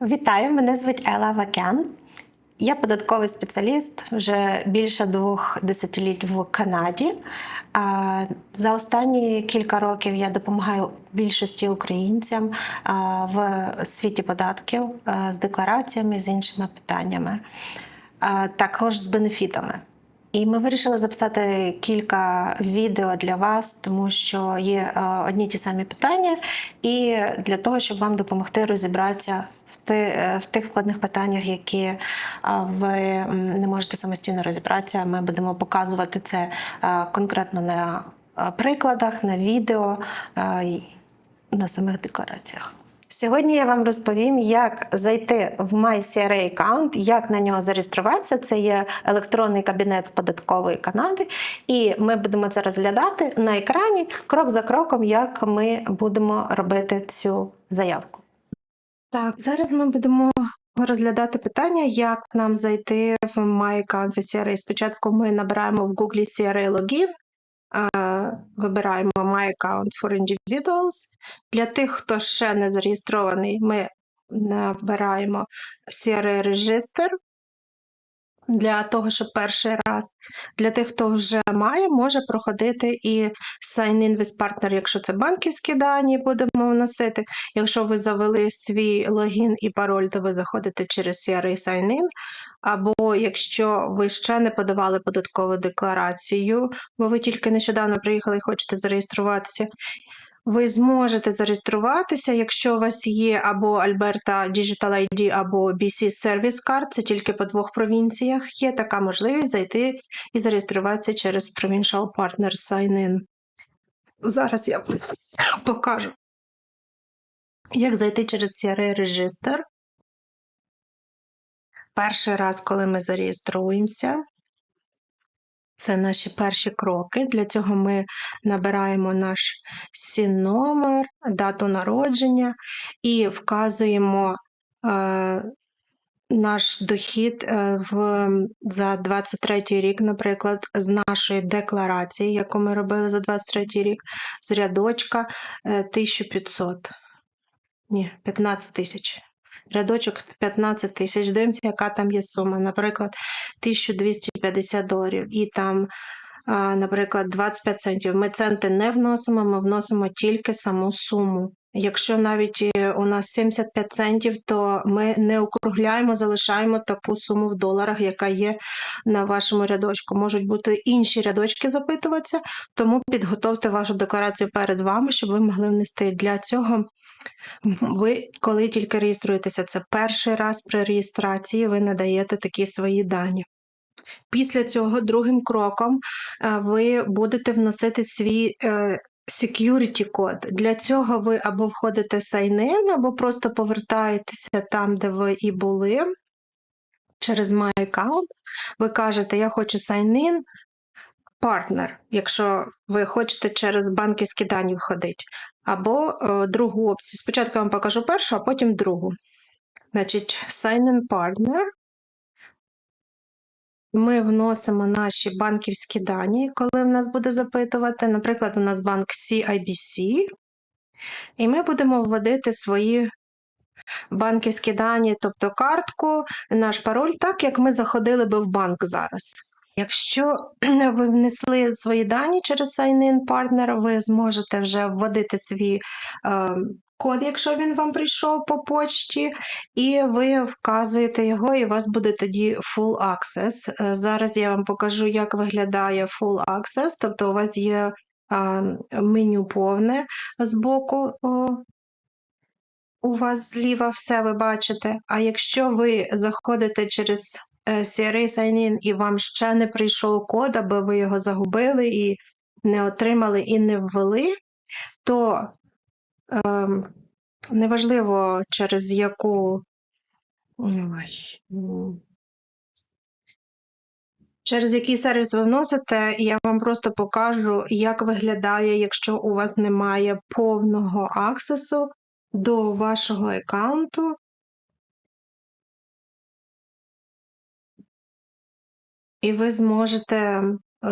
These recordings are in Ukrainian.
Вітаю, мене звуть Ела Вакян. Я податковий спеціаліст вже більше двох десятиліть в Канаді. За останні кілька років я допомагаю більшості українцям в світі податків з деклараціями з іншими питаннями, також з бенефітами. І ми вирішили записати кілька відео для вас, тому що є одні ті самі питання, і для того, щоб вам допомогти розібратися е, в тих складних питаннях, які е, ви не можете самостійно розібратися. Ми будемо показувати це е, конкретно на прикладах, на відео, на самих деклараціях. Сьогодні я вам розповім, як зайти в MyCRA аккаунт, як на нього зареєструватися. Це є електронний кабінет з податкової Канади, і ми будемо це розглядати на екрані крок за кроком, як ми будемо робити цю заявку. Так, зараз ми будемо розглядати питання, як нам зайти в My Account CRA. Спочатку ми набираємо в Google CRA логін, вибираємо My Account for Individuals. Для тих, хто ще не зареєстрований, ми набираємо CRA Register. Для того, щоб перший раз. Для тих, хто вже має, може проходити і Sign-in with Partner, якщо це банківські дані, будемо вносити. Якщо ви завели свій логін і пароль, то ви заходите через CRA Sign-in. Або якщо ви ще не подавали податкову декларацію, бо ви тільки нещодавно приїхали і хочете зареєструватися, ви зможете зареєструватися, якщо у вас є або Alberta Digital ID, або BC Service Card, це тільки по двох провінціях. Є така можливість зайти і зареєструватися через Provincial Partner Sign-in. Зараз я покажу, як зайти через CRA Register. Перший раз, коли ми зареєструємося, це наші перші кроки. Для цього ми набираємо наш СІН-номер, дату народження і вказуємо е, наш дохід е, в, за 23 рік, наприклад, з нашої декларації, яку ми робили за 23 рік, з рядочка е, 1500. Ні, 15 тисяч. Рядочок 15 тисяч. Дивимося, яка там є сума. Наприклад, 1250 доларів. І там, наприклад, 25 центів. Ми центи не вносимо, ми вносимо тільки саму суму. Якщо навіть е, у нас 75 центів, то ми не округляємо, залишаємо таку суму в доларах, яка є на вашому рядочку. Можуть бути інші рядочки запитуватися, тому підготовте вашу декларацію перед вами, щоб ви могли внести. Для цього ви, коли тільки реєструєтеся, це перший раз при реєстрації, ви надаєте такі свої дані. Після цього другим кроком е, ви будете вносити свій е, security код. Для цього ви або входите sign-in, або просто повертаєтеся там, де ви і були. Через My Account. Ви кажете, я хочу sign-in, партнер, якщо ви хочете через банківські дані входити. Або е, другу опцію. Спочатку я вам покажу першу, а потім другу. Значить, sign-in partner. Ми вносимо наші банківські дані, коли в нас буде запитувати. Наприклад, у нас банк CIBC. І ми будемо вводити свої банківські дані, тобто картку, наш пароль, так як ми заходили би в банк зараз. Якщо ви внесли свої дані через Sign-in Partner, ви зможете вже вводити свій е, код, якщо він вам прийшов по почті, і ви вказуєте його, і у вас буде тоді Full Access. Е, Зараз я вам покажу, як виглядає Full Access, тобто у вас є меню повне збоку. О, у вас зліва все ви бачите. А якщо ви заходите через е, CRA Sign-in і вам ще не прийшов код, або ви його загубили і не отримали і не ввели, то неважливо через яку. Ой. Через який сервіс ви вносите, я вам просто покажу, як виглядає, якщо у вас немає повного аксесу до вашого аккаунту. І ви зможете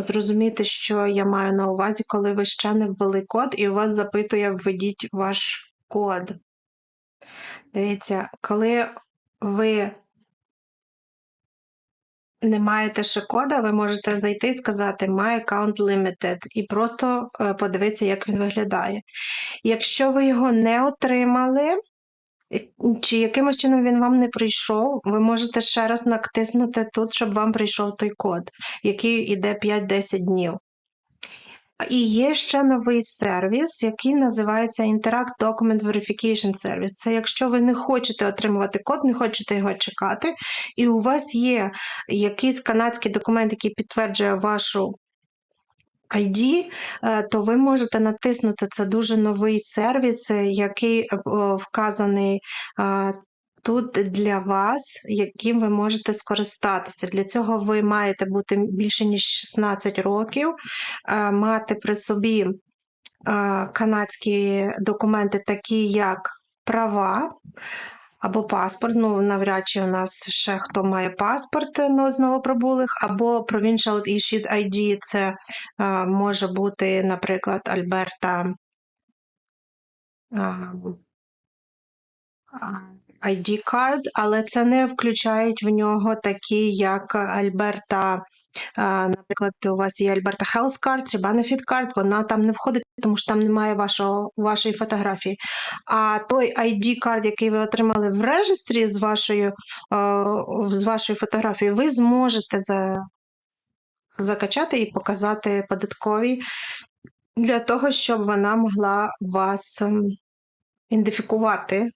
зрозуміти, що я маю на увазі, коли ви ще не ввели код, і у вас запитує введіть ваш код. Дивіться, коли ви не маєте ще кода, ви можете зайти і сказати My account limited і просто е, подивитися, як він виглядає. Якщо ви його не отримали, чи якимось чином він вам не прийшов, ви можете ще раз натиснути тут, щоб вам прийшов той код, який йде 5-10 днів. І є ще новий сервіс, який називається Interact Document Verification Service. Це якщо ви не хочете отримувати код, не хочете його чекати, і у вас є якийсь канадський документ, який підтверджує вашу ID, е, то ви можете натиснути це дуже новий сервіс, е, який е, вказаний тут для вас, яким ви можете скористатися. Для цього ви маєте бути більше ніж 16 років, мати при собі канадські документи, такі як права. Або паспорт, ну навряд чи у нас ще хто має паспорт ну, з новоприбулих, або Provincial Issued ID, це е, може бути, наприклад, Альберта е, ID card, але це не включають в нього такі, як Альберта. Наприклад, у вас є Альберта Health Card чи Benefit Card, вона там не входить, тому що там немає вашого, вашої фотографії. А той ID карт, який ви отримали в реєстрі з вашою, з вашою фотографією, ви зможете за, закачати і показати податковій для того, щоб вона могла вас ем, ідентифікувати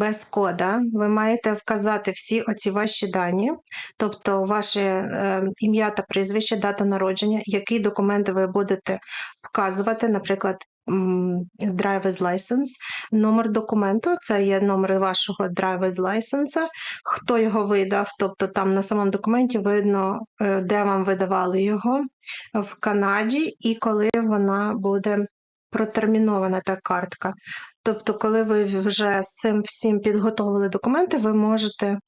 без кода. Ви маєте вказати всі оці ваші дані, тобто ваше е, ім'я та прізвище, дата народження, які документи ви будете вказувати, наприклад. Driver's license, номер документу, це є номер вашого driver's license, хто його видав, тобто там на самому документі видно, е, де вам видавали його в Канаді і коли вона буде протермінована та картка. Тобто, коли ви вже з цим всім підготовили документи, ви можете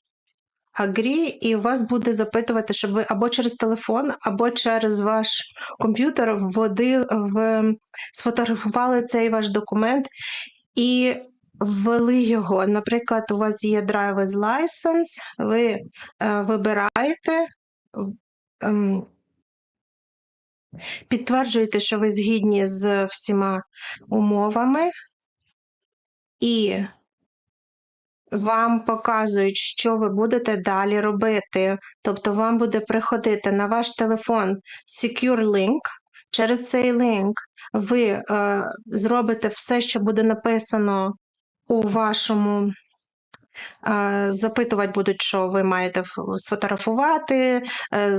agree, і вас буде запитувати, щоб ви або через телефон, або через ваш комп'ютер вводи, в, сфотографували цей ваш документ і ввели його. Наприклад, у вас є driver's license, ви е, вибираєте. ем, Підтверджуєте, що ви згідні з всіма умовами, і вам показують, що ви будете далі робити. Тобто вам буде приходити на ваш телефон Secure Link. Через цей лінк ви е, зробите все, що буде написано у вашому. е, Запитувати будуть, що ви маєте сфотографувати е,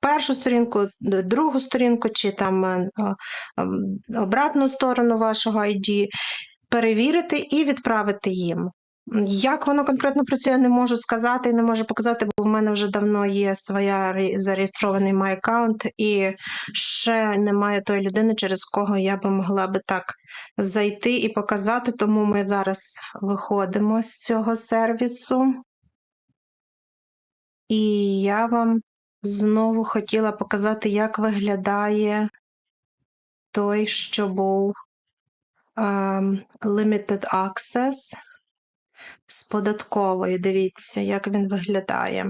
першу сторінку, другу сторінку, чи там е, е, ем, обратну сторону вашого ID перевірити і відправити їм. Як воно конкретно працює, не можу сказати і не можу показати, бо в мене вже давно є своя зареєстрований аккаунт, і ще немає тої людини, через кого я би могла би так зайти і показати. Тому ми зараз виходимо з цього сервісу. І я вам знову хотіла показати, як виглядає той, що був um, Limited Access з податковою. Дивіться, як він виглядає.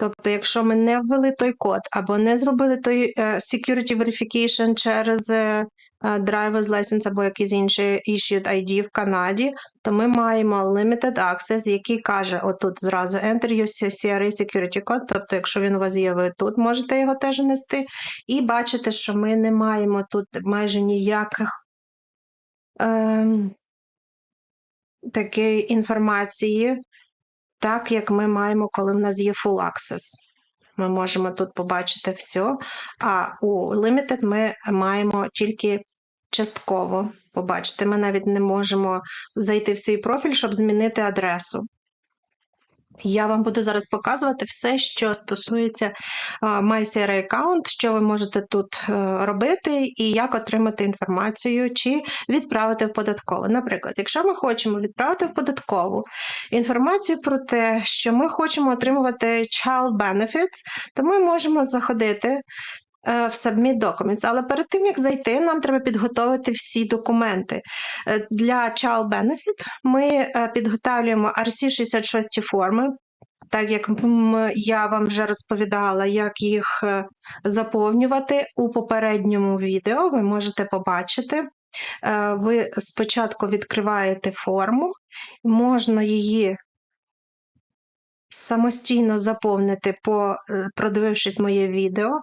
Тобто, якщо ми не ввели той код або не зробили той е, security verification через е, е, driver's license або якийсь інший issued ID в Канаді, то ми маємо limited access, який каже отут зразу enter your CRA security code, тобто, якщо він у вас є, ви тут можете його теж внести. І бачите, що ми не маємо тут майже ніяких ем, такої інформації, так як ми маємо, коли в нас є full access. Ми можемо тут побачити все, а у Limited ми маємо тільки частково побачити. Ми навіть не можемо зайти в свій профіль, щоб змінити адресу. Я вам буду зараз показувати все, що стосується а, MyCRA аккаунт, що ви можете тут е, робити, і як отримати інформацію чи відправити в податкову. Наприклад, якщо ми хочемо відправити в податкову інформацію про те, що ми хочемо отримувати child benefits, то ми можемо заходити в Submit Documents. Але перед тим, як зайти, нам треба підготовити всі документи. Е, Для Child Benefit ми е, підготовлюємо RC66 форми. Так як я вам вже розповідала, як їх е, заповнювати у попередньому відео, ви можете побачити. Е, Ви спочатку відкриваєте форму, можна її самостійно заповнити, по, е, продивившись моє відео,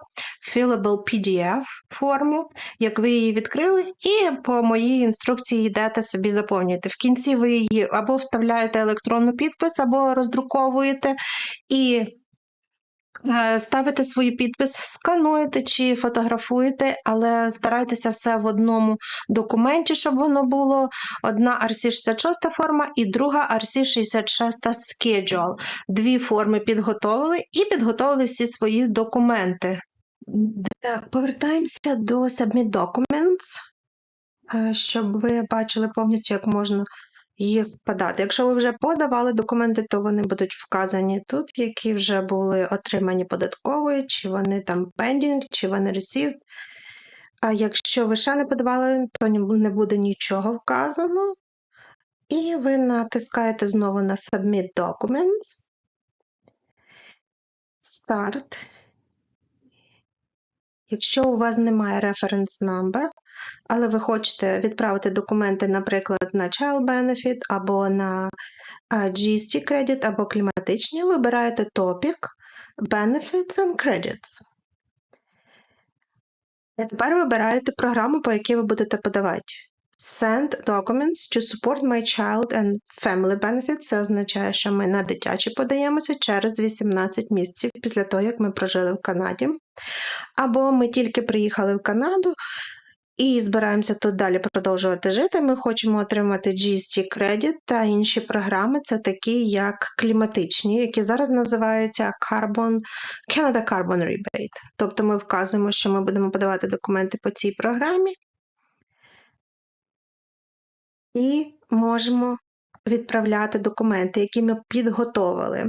Fillable PDF форму, як ви її відкрили, і по моїй інструкції йдете собі заповнюєте. В кінці ви її або вставляєте електронну підпис, або роздруковуєте і ставите свій підпис, скануєте чи фотографуєте, але старайтеся все в одному документі, щоб воно було. Одна RC66 форма і друга RC66 Schedule. Дві форми підготовили і підготовили всі свої документи. Так, повертаємося до Submit Documents, е, щоб ви бачили повністю, як можна їх подати. Якщо ви вже подавали документи, то вони будуть вказані тут, які вже були отримані податковою, чи вони там pending, чи вони received. А якщо ви ще не подавали, то не буде нічого вказано. І ви натискаєте знову на Submit Documents. Start. Якщо у вас немає reference number, але ви хочете відправити документи, наприклад, на Child Benefit або на а, GST Credit, або кліматичні, вибираєте топік Benefits and Credits. Тепер вибираєте програму, по якій ви будете подавати. Send documents to support my child and family benefits. Це означає, що ми на дитячі подаємося через 18 місяців після того, як ми прожили в Канаді. Або ми тільки приїхали в Канаду і збираємося тут далі продовжувати жити. Ми хочемо отримати GST Credit та інші програми, це такі як кліматичні, які зараз називаються Carbon, Canada Carbon Rebate. Тобто ми вказуємо, що ми будемо подавати документи по цій програмі. І можемо відправляти документи, які ми підготовили.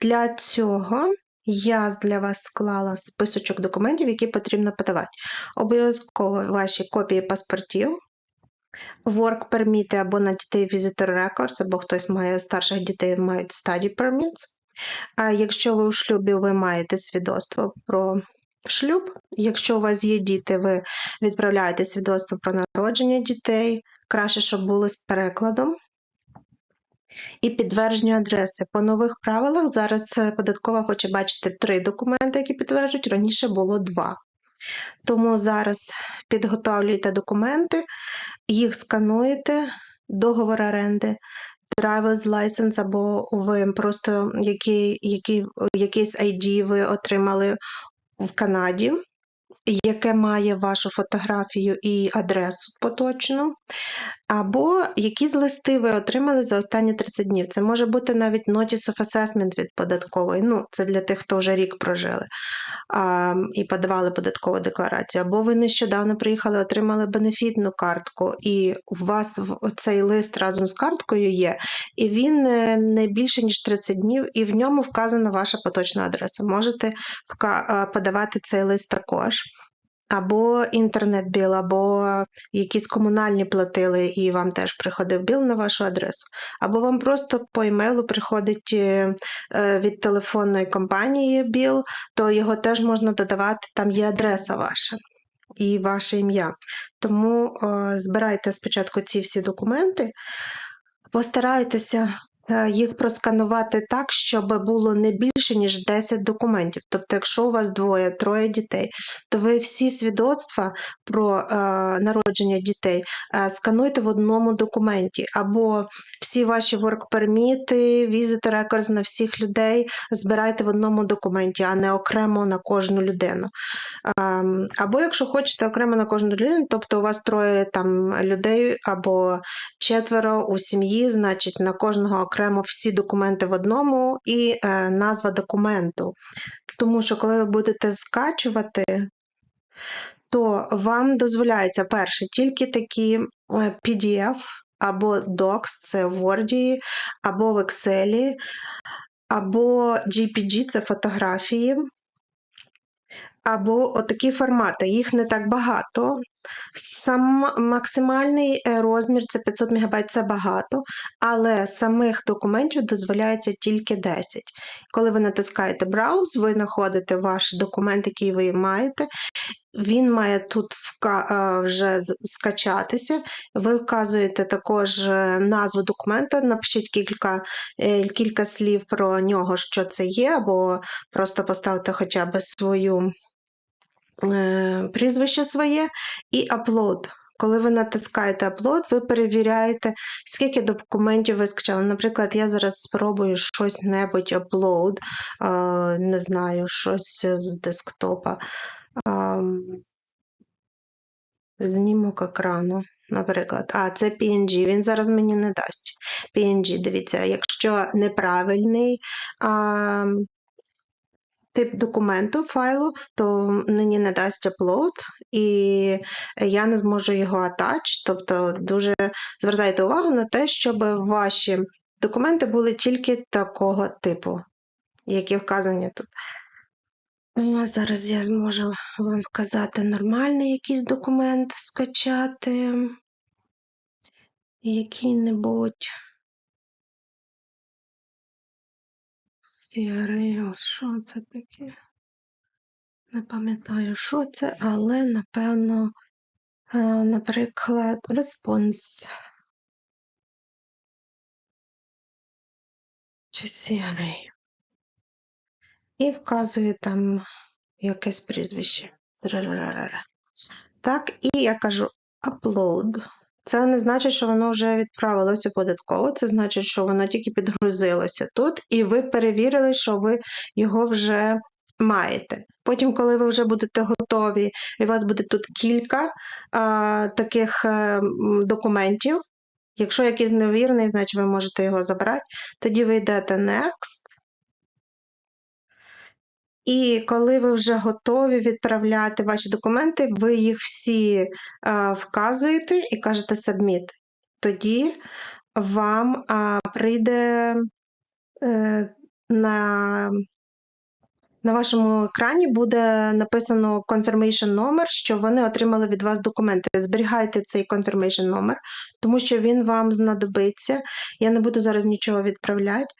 Для цього я для вас склала списочок документів, які потрібно подавати. Обов'язково ваші копії паспортів, work permit або на дітей visitor records, або хтось має старших дітей, мають study permits. А якщо ви у шлюбі, ви маєте свідоцтво про шлюб. Якщо у вас є діти, ви відправляєте свідоцтво про народження дітей. Краще, щоб було з перекладом. І підтвердження адреси. По нових правилах зараз е, податкова хоче бачити три документи, які підтверджують. Раніше було два. Тому зараз підготовлюєте документи, їх скануєте, договор оренди, driver's license, або ви просто який, який, якийсь ID ви отримали в Канаді, яке має вашу фотографію і адресу поточну, або якісь листи ви отримали за останні 30 днів. Це може бути навіть Notice of Assessment від податкової. Ну, це для тих, хто вже рік прожили а, і подавали податкову декларацію. Або ви нещодавно приїхали, отримали бенефітну картку, і у вас цей лист разом з карткою є, і він е, не більше ніж 30 днів, і в ньому вказана ваша поточна адреса. Можете е, подавати цей лист також. Або інтернет-біл, або якісь комунальні платили, і вам теж приходив біл на вашу адресу. Або вам просто по емейлу приходить е, е, від телефонної компанії біл, то його теж можна додавати, там є адреса ваша і ваше ім'я. Тому е, збирайте спочатку ці всі документи, постарайтеся їх просканувати так, щоб було не більше, ніж 10 документів. Тобто, якщо у вас двоє, троє дітей, то ви всі свідоцтва про е, народження дітей е, скануйте в одному документі, або всі ваші work-перміти, visit records на всіх людей збирайте в одному документі, а не окремо на кожну людину. Ем, Або якщо хочете окремо на кожну людину, тобто у вас троє там людей або четверо у сім'ї, значить на кожного окремо всі документи в одному і е, назва документу. Тому що коли ви будете скачувати, то вам дозволяється перше тільки такі е, PDF або Docs, це в Word, або в Excel, або JPG це фотографії. Або отакі формати. Їх не так багато. Сам максимальний е, розмір це 500 МБ, це багато, але самих документів дозволяється тільки 10. Коли ви натискаєте Browse, ви знаходите ваш документ, який ви маєте. Він має тут е, вже скачатися. Ви вказуєте також е, назву документа, напишіть кілька, кілька слів про нього, що це є, або просто поставте хоча б свою прізвище своє і upload. Коли ви натискаєте upload, ви перевіряєте, скільки документів ви скачали. Наприклад, я зараз спробую щось небудь upload, е, не знаю, щось з десктопа. Знімок екрану, наприклад. А, це PNG. Він зараз мені не дасть. PNG, дивіться, якщо неправильний а, тип документу, файлу, то мені не дасть upload, і я не зможу його attach. Тобто дуже звертайте увагу на те, щоб ваші документи були тільки такого типу, які вказані тут. Зараз я зможу вам вказати нормальний якийсь документ скачати. Який-небудь. CRA, що це таке? Не пам'ятаю, що це, але напевно, е, наприклад, response. Чи CRA. І вказує там якесь прізвище. Так, і я кажу upload. Це не значить, що воно вже відправилося податково, це значить, що воно тільки підгрузилося тут, і ви перевірили, що ви його вже маєте. Потім, коли ви вже будете готові, і у вас буде тут кілька а, таких е, м, документів. Якщо якийсь невірний, значить ви можете його забрати. Тоді ви йдете Next. І коли ви вже готові відправляти ваші документи, ви їх всі е, вказуєте і кажете Submit. Тоді вам е, прийде е, на, на вашому екрані буде написано confirmation номер, що вони отримали від вас документи. Зберігайте цей confirmation номер, тому що він вам знадобиться. Я не буду зараз нічого відправляти.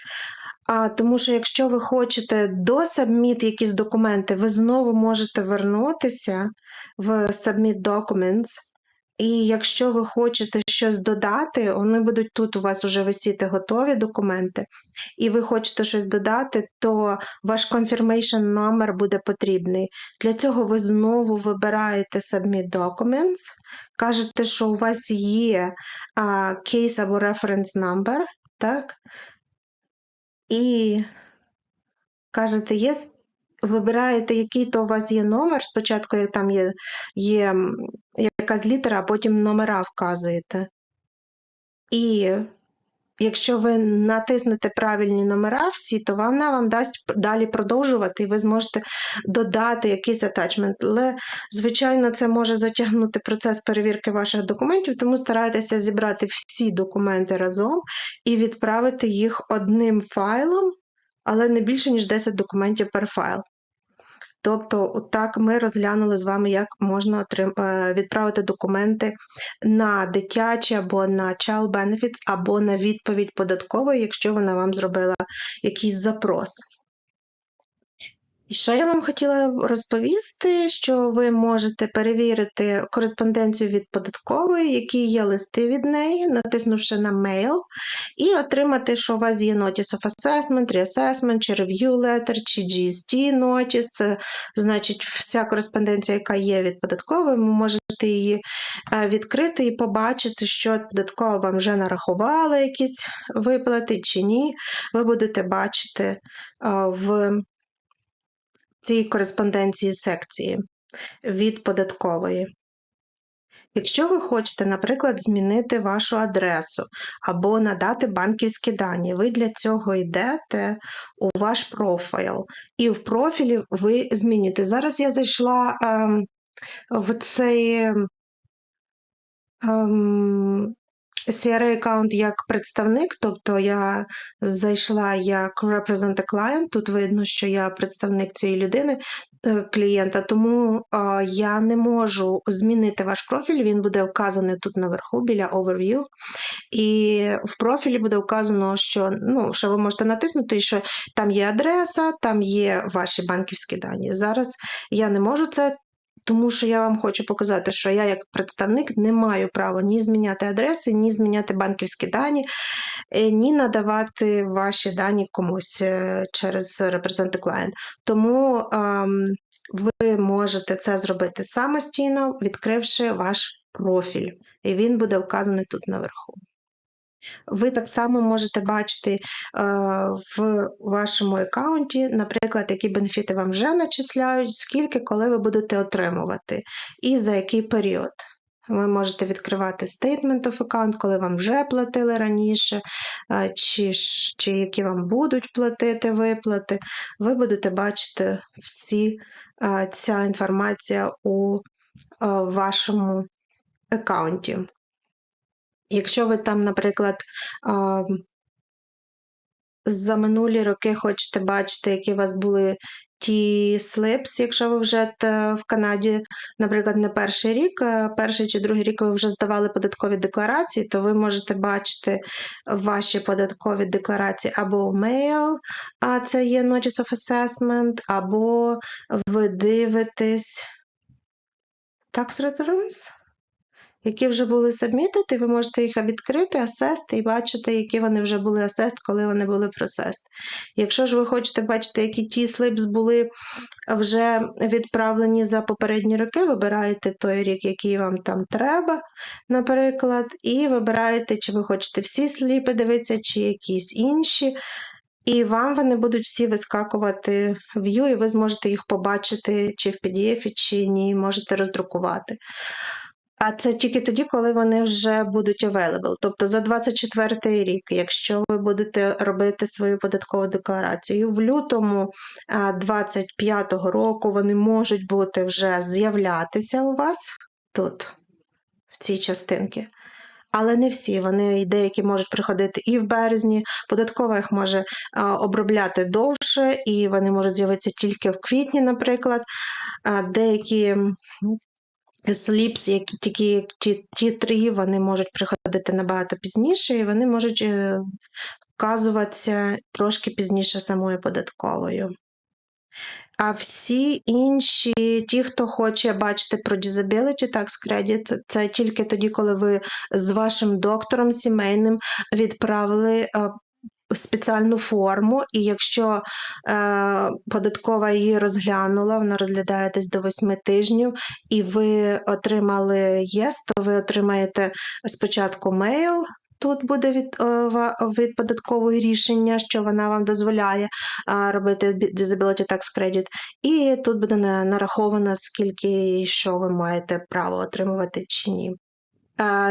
А, тому що якщо ви хочете до Submit якісь документи, ви знову можете вернутися в Submit Documents. І якщо ви хочете щось додати, вони будуть тут у вас вже висіти готові документи, і ви хочете щось додати, то ваш confirmation номер буде потрібний. Для цього ви знову вибираєте Submit Documents, кажете, що у вас є а, case або reference number, так? І кажете є. вибираєте, який то у вас є номер. Спочатку там є, є якась літера, а потім номера вказуєте. І якщо ви натиснете правильні номера всі, то вона вам дасть далі продовжувати, і ви зможете додати якийсь атачмент. Але, звичайно, це може затягнути процес перевірки ваших документів, тому старайтеся зібрати всі документи разом і відправити їх одним файлом, але не більше, ніж 10 документів per файл. Тобто, так ми розглянули з вами, як можна е, відправити документи на дитячі або на child benefits, або на відповідь податкової, якщо вона вам зробила якийсь запрос. І ще я вам хотіла розповісти, що ви можете перевірити кореспонденцію від податкової, які є листи від неї, натиснувши на Mail, і отримати, що у вас є Notice of Assessment, Reassessment, чи Review Letter, чи GST Notice. Це значить вся кореспонденція, яка є від податкової, ви можете її е, відкрити і побачити, що податкова вам вже нарахувала якісь виплати чи ні. Ви будете бачити е, в цій кореспонденції секції від податкової. Якщо ви хочете, наприклад, змінити вашу адресу або надати банківські дані, ви для цього йдете у ваш профайл, і в профілі ви змінюєте. Зараз я зайшла ем, в цей ем, CRA аккаунт як представник, тобто я зайшла як represent a client, тут видно, що я представник цієї людини. е, клієнта, тому а, я не можу змінити ваш профіль. Він буде вказаний тут наверху біля Overview. І в профілі буде вказано, що, ну, що ви можете натиснути, що там є адреса, там є ваші банківські дані. Зараз я не можу це. Тому що я вам хочу показати, що я як представник не маю права ні зміняти адреси, ні зміняти банківські дані, е, ні надавати ваші дані комусь е, через Represent Client. Тому ем, ви можете це зробити самостійно, відкривши ваш профіль, і він буде вказаний тут наверху. Ви так само можете бачити е, в вашому аккаунті, наприклад, які бенефіти вам вже начисляють, скільки, коли ви будете отримувати, і за який період. Ви можете відкривати statement of account, коли вам вже платили раніше, е, чи, чи які вам будуть платити виплати. Ви будете бачити всі е, ця інформація у вашому аккаунті. Якщо ви там, наприклад, за минулі роки хочете бачити, які у вас були ті слипс, якщо ви вже в Канаді, наприклад, не перший рік, перший чи другий рік ви вже здавали податкові декларації, то ви можете бачити ваші податкові декларації або в Mail, а це є Notice of Assessment, або ви дивитесь. Tax Returns які вже були і ви можете їх відкрити, асести і бачити, які вони вже були асест, коли вони були процес. Якщо ж ви хочете бачити, які ті слипс були вже відправлені за попередні роки, вибираєте той рік, який вам там треба, наприклад, і вибираєте, чи ви хочете всі сліпи дивитися, чи якісь інші. І вам вони будуть всі вискакувати в View, і ви зможете їх побачити чи в PDF, чи ні, можете роздрукувати. А це тільки тоді, коли вони вже будуть available. Тобто за 24 рік, якщо ви будете робити свою податкову декларацію, в лютому 25-го року вони можуть бути вже з'являтися у вас тут, в цій частинці. Але не всі, вони деякі можуть приходити і в березні. Податкова їх може обробляти довше, і вони можуть з'явитися тільки в квітні, наприклад. Деякі сліпс, які тільки ті, ті три, вони можуть приходити набагато пізніше, і вони можуть е, вказуватися трошки пізніше самою податковою. А всі інші, ті, хто хоче бачити про disability tax credit, це тільки тоді, коли ви з вашим доктором сімейним відправили е, спеціальну форму, і якщо е, податкова її розглянула, вона розглядає десь до 8 тижнів, і ви отримали ЄС, то ви отримаєте спочатку мейл. Тут буде від, е, від податкової рішення, що вона вам дозволяє робити Disability Tax Credit, і тут буде нараховано, скільки і що ви маєте право отримувати чи ні.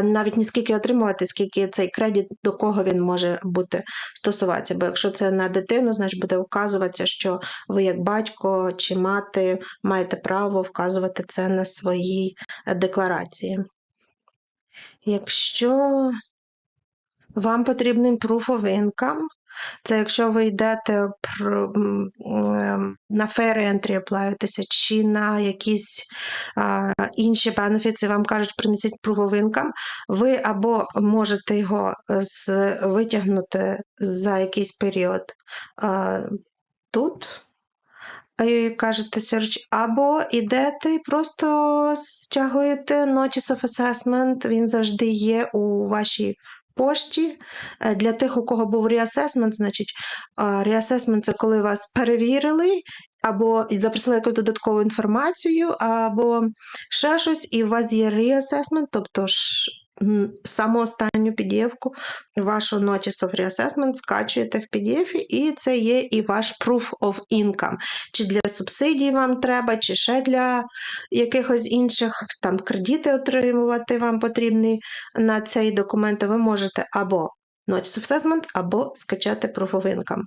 Навіть не скільки отримувати, скільки цей кредит, до кого він може бути стосуватися. Бо якщо це на дитину, значить буде вказуватися, що ви як батько чи мати маєте право вказувати це на своїй декларації. Якщо вам потрібен proof of income, це якщо ви йдете ем, на fair entry аплаєтеся, чи на якісь а, інші і вам кажуть, принесіть of ви або можете його з, витягнути за якийсь період а, тут, і кажете search, або йдете і просто стягуєте Notice of Assessment, він завжди є у вашій пошті. Е, Для тих, у кого був реасесмент, значить, реасесмент – це коли вас перевірили, або запросили якусь додаткову інформацію, або ще щось, і у вас є реасесмент, тобто ж саму останню PDF-ку вашу Notice of Reassessment скачуєте в PDF, і це є і ваш Proof of Income. Чи для субсидій вам треба, чи ще для якихось інших там кредити отримувати вам потрібні на цей документ, ви можете або Notice of Assessment, або скачати Proof of Income.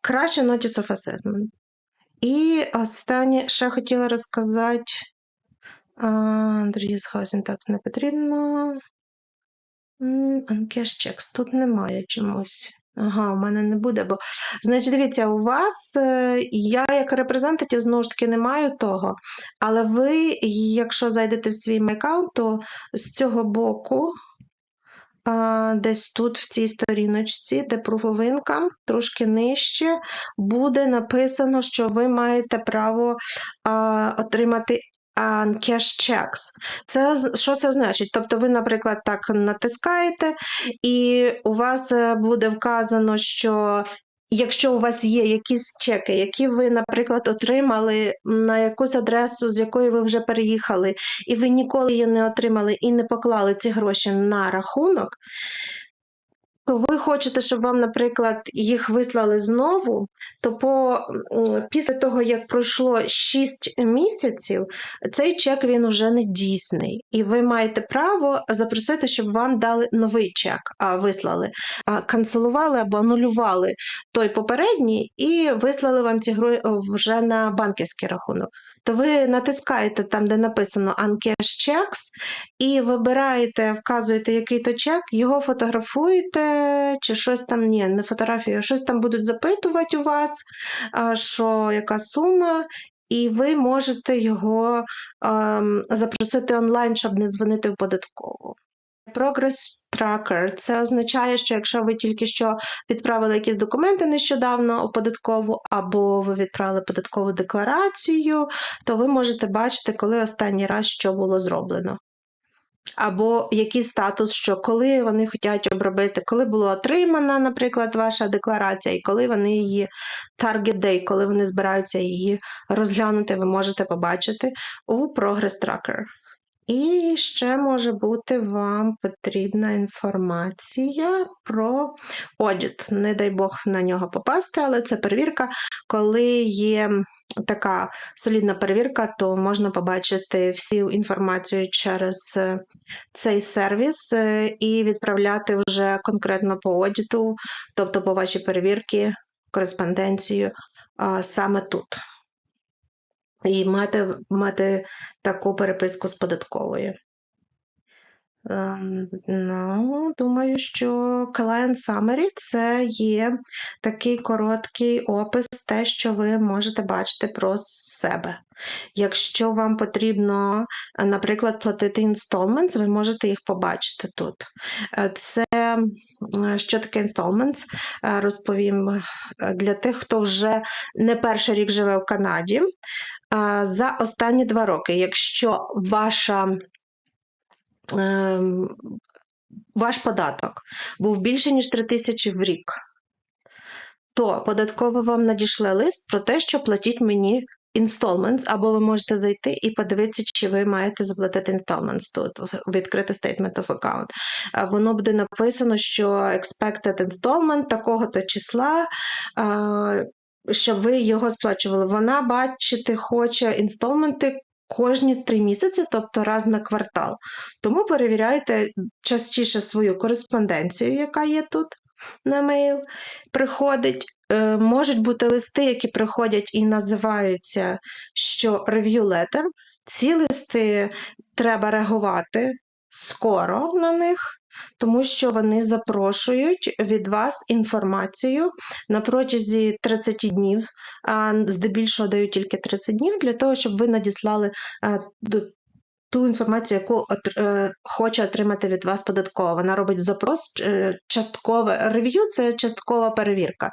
Краще Notice of Assessment. І останнє ще хотіла розказати. Андрій Хаузен так не потрібно. Анкеш чекс тут немає чомусь. Ага, у мене не буде, бо значить, дивіться, у вас е, я як репрезентатив знову ж таки не маю того. Але ви, якщо зайдете в свій аккаунт, то з цього боку, десь тут, в цій сторіночці, де пруфовинка, трошки нижче, буде написано, що ви маєте право отримати cash checks. Це що це значить? Тобто, ви, наприклад, так натискаєте, і у вас е, буде вказано, що якщо у вас є якісь чеки, які ви, наприклад, отримали на якусь адресу, з якої ви вже переїхали, і ви ніколи її не отримали і не поклали ці гроші на рахунок. То Ви хочете, щоб вам, наприклад, їх вислали знову, то по, після того, як пройшло 6 місяців, цей чек він уже не дійсний, і ви маєте право запросити, щоб вам дали новий чек, а вислали, а, канцелували або анулювали той попередній і вислали вам ці гроші вже на банківський рахунок. То ви натискаєте там, де написано Uncash Checks, і вибираєте, вказуєте, який то чек, його фотографуєте, чи щось там, ні, не фотографію, щось там будуть запитувати у вас, що яка сума, і ви можете його ем, запросити онлайн, щоб не дзвонити в податкову. Progress Tracker – це означає, що якщо ви тільки що відправили якісь документи нещодавно у податкову, або ви відправили податкову декларацію, то ви можете бачити, коли останній раз що було зроблено. Або який статус, що коли вони хочуть обробити, коли була отримана, наприклад, ваша декларація, і коли вони її target day, коли вони збираються її розглянути, ви можете побачити у Progress Tracker. І ще може бути вам потрібна інформація про audit. Не дай Бог на нього попасти, але це перевірка. Коли є така солідна перевірка, то можна побачити всю інформацію через е, цей сервіс е, і відправляти вже конкретно по аудиту, тобто по вашій перевірці, кореспонденцію саме тут. І мати, мати таку переписку з податковою. Ем, Ну, думаю, що Client Summary – це є такий короткий опис, те, що ви можете бачити про себе. Якщо вам потрібно, наприклад, платити installments, ви можете їх побачити тут. Е, Це е, що таке installments, е, розповім для тих, хто вже не перший рік живе в Канаді. За останні два роки, якщо ваша ваш податок був більше, ніж 3 тисячі в рік, то податково вам надійшли лист про те, що платіть мені installments, або ви можете зайти і подивитися, чи ви маєте заплатити installments тут, відкрити statement of account. Е, Воно буде написано, що expected installment такого-то числа, е, щоб ви його сплачували. Вона бачити хоче інсталменти кожні три місяці, тобто раз на квартал. Тому перевіряйте частіше свою кореспонденцію, яка є тут на мейл. Приходить. Е, Можуть бути листи, які приходять і називаються що review letter. Ці листи треба реагувати скоро на них, тому що вони запрошують від вас інформацію на протязі 30 днів, а здебільшого дають тільки 30 днів для того, щоб ви надіслали до ту інформацію, яку е, хоче отримати від вас податкова. Вона робить запрос е, часткове рев'ю це часткова перевірка.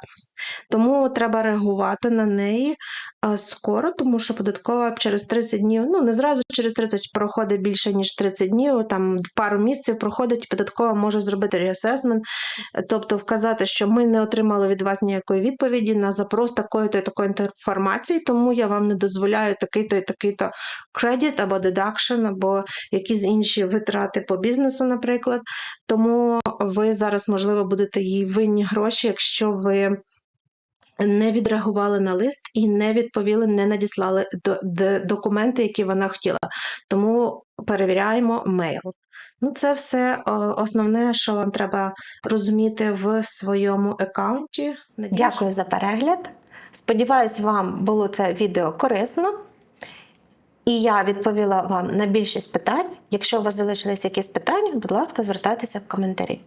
Тому треба реагувати на неї а, скоро, тому що податкова через 30 днів, ну не зразу через 30 проходить більше, ніж 30 днів, там пару місяців проходить, податкова може зробити реасесмент, тобто вказати, що ми не отримали від вас ніякої відповіді на запрос такої-то і такої інформації, тому я вам не дозволяю такий-то і такий-то кредит або deduction, або якісь інші витрати по бізнесу, наприклад. Тому ви зараз, можливо, будете їй винні гроші, якщо ви не відреагували на лист і не відповіли, не надіслали до, до, документи, які вона хотіла. Тому перевіряємо мейл. Ну, це все основне, що вам треба розуміти в своєму аккаунті. Дякую за перегляд. Сподіваюсь, вам було це відео корисно. І я відповіла вам на більшість питань. Якщо у вас залишились якісь питання, будь ласка, звертайтеся в коментарі.